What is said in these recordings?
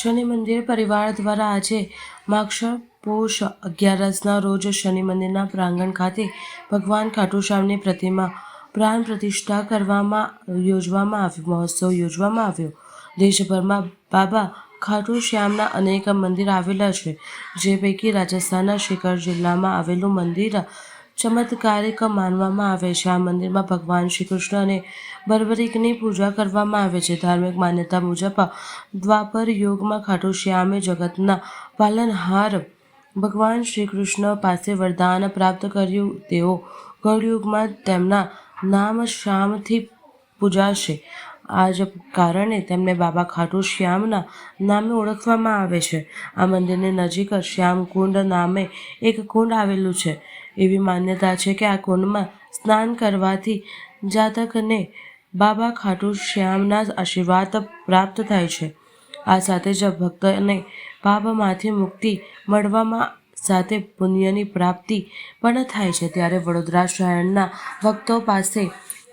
શનિ મંદિર પરિવાર દ્વારા આજે માક્ષર પોષ અગિયારસના રોજ શનિ મંદિરના પ્રાંગણ ખાતે ભગવાન ખાટુશ્યામની પ્રતિમા પ્રાણ પ્રતિષ્ઠા કરવામાં યોજવામાં આવ્યો, મહોત્સવ યોજવામાં આવ્યો. દેશભરમાં બાબા ખાટુ શ્યામના અનેક મંદિર આવેલા છે, જે પૈકી રાજસ્થાનના શિખર જિલ્લામાં આવેલું મંદિર ચમત્કારિક માનવામાં આવે છે. આ મંદિરમાં ભગવાન શ્રી કૃષ્ણ અને પૂજા કરવામાં આવે છે. ધાર્મિક માન્યતા મુજબ દ્વાપર યુગમાં ખાટુ શ્યામે જગતના પાલનહાર ભગવાન શ્રી કૃષ્ણ પાસે વરદાન પ્રાપ્ત કર્યું. તેઓ કળયુગમાં તેમના નામ શ્યામથી પૂજાશે. આ જ કારણે તેમને બાબા ખાટુ શ્યામના નામે ઓળખવામાં આવે છે. આ મંદિરની નજીક શ્યામકુંડ નામે એક કુંડ આવેલું છે. એવી માન્યતા છે કે આ કુંડમાં સ્નાન કરવાથી જાતકને બાબા ખાટુ શ્યામના આશીર્વાદ પ્રાપ્ત થાય છે. આ સાથે જ ભક્તને પાપમાંથી મુક્તિ મળવામાં સાથે પુણ્યની પ્રાપ્તિ પણ થાય છે. ત્યારે વડોદરા શહેરના ભક્તો પાસે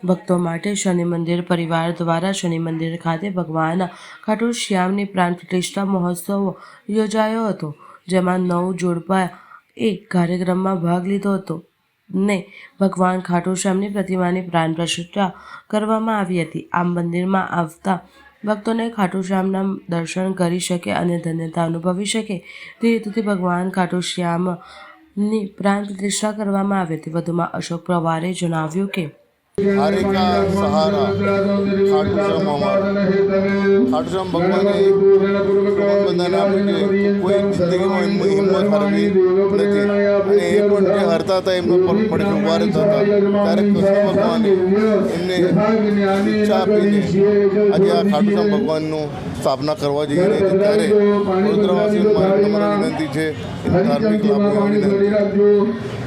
ભક્તો માટે શનિ મંદિર પરિવાર દ્વારા શનિ મંદિર ખાતે ભગવાન ખાટુ શ્યામની પ્રાણ પ્રતિષ્ઠા મહોત્સવ યોજાયો હતો, જેમાં નવ જોડપા એ કાર્યક્રમમાં ભાગ લીધો હતો ને ભગવાન ખાટુ શ્યામની પ્રતિમાની પ્રાણ પ્રતિષ્ઠા કરવામાં આવી હતી. આ મંદિરમાં આવતા ભક્તોને ખાટુ શ્યામના દર્શન કરી શકે અને ધન્યતા અનુભવી શકે તે હેતુથી ભગવાન ખાટુ શ્યામની પ્રાણ પ્રતિષ્ઠા કરવામાં આવી હતી. વધુમાં અશોક પવારે જણાવ્યું કે હારે કા સહારા ખાટુશ્યામ અમારા. ખાટુશ્યામ ભગવાને બંધાને આપ્યું કે કોઈ જિંદગીમાં એમની હિંમત હારવી નથી. અને એ પણ જે હારતા હતા, એમનો પર પડે ઊભા રહેતા હતા. ત્યારે કૃષ્ણ ભગવાને એમને ઈચ્છા આપીને આજે આ ખાટુશ્યામ ભગવાનનું સ્થાપના કરવા જઈ રહી છે. ત્યારે વડોદરાવાસીઓને મારી વિનંતી છે ધાર્મિક લાભ વિનંતી